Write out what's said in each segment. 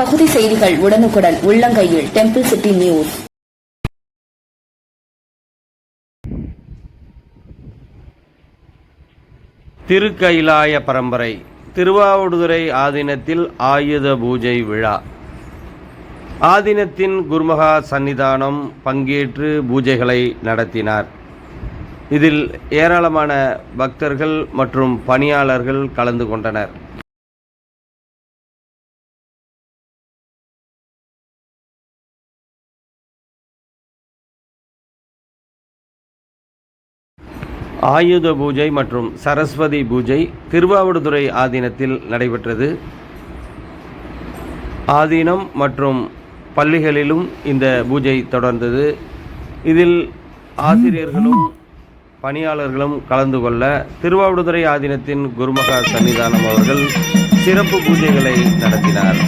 பகுதி செய்திகள் உடனுக்குடன் உள்ளங்கையில் டெம்பிள் சிட்டி நியூஸ் திருக்கயிலாய பரம்பரை திருவாவடுதுறை ஆதீனத்தில் ஆயுத பூஜை விழா. ஆதீனத்தின் குருமகா சன்னிதானம் பங்கேற்று பூஜைகளை நடத்தினார். இதில் ஏராளமான பக்தர்கள் மற்றும் பணியாளர்கள் கலந்து கொண்டனர். ஆயுத பூஜை மற்றும் சரஸ்வதி பூஜை திருவாவடுதுறை ஆதீனத்தில் நடைபெற்றது. ஆதீனம் மற்றும் பள்ளிகளிலும் இந்த பூஜை தொடர்ந்தது. இதில் ஆசிரியர்களும் பணியாளர்களும் கலந்து கொள்ள திருவாவடுதுறை ஆதீனத்தின் குருமகா சன்னிதானம் அவர்கள் சிறப்பு பூஜைகளை நடத்தினார்.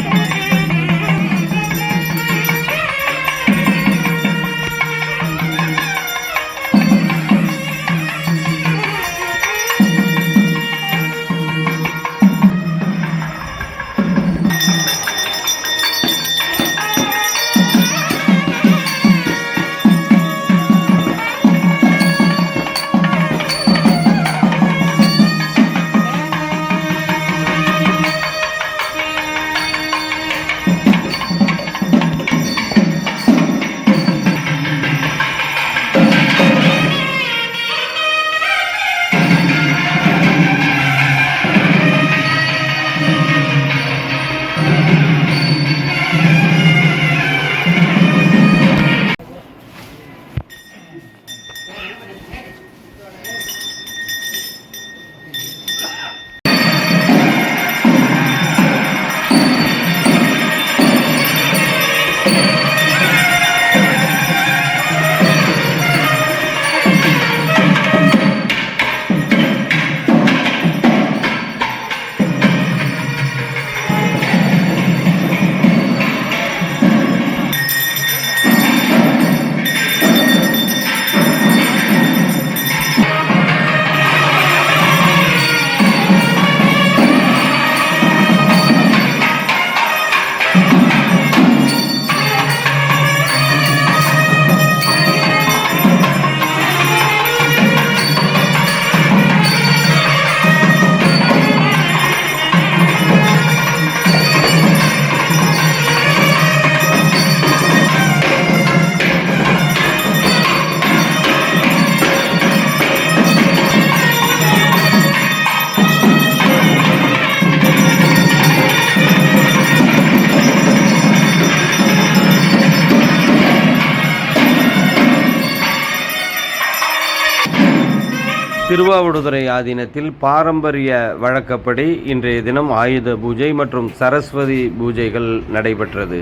திருவாவடுதுறை ஆதீனத்தில் பாரம்பரிய வழக்கப்படி இன்றைய தினம் ஆயுத பூஜை மற்றும் சரஸ்வதி பூஜைகள் நடைபெற்றது.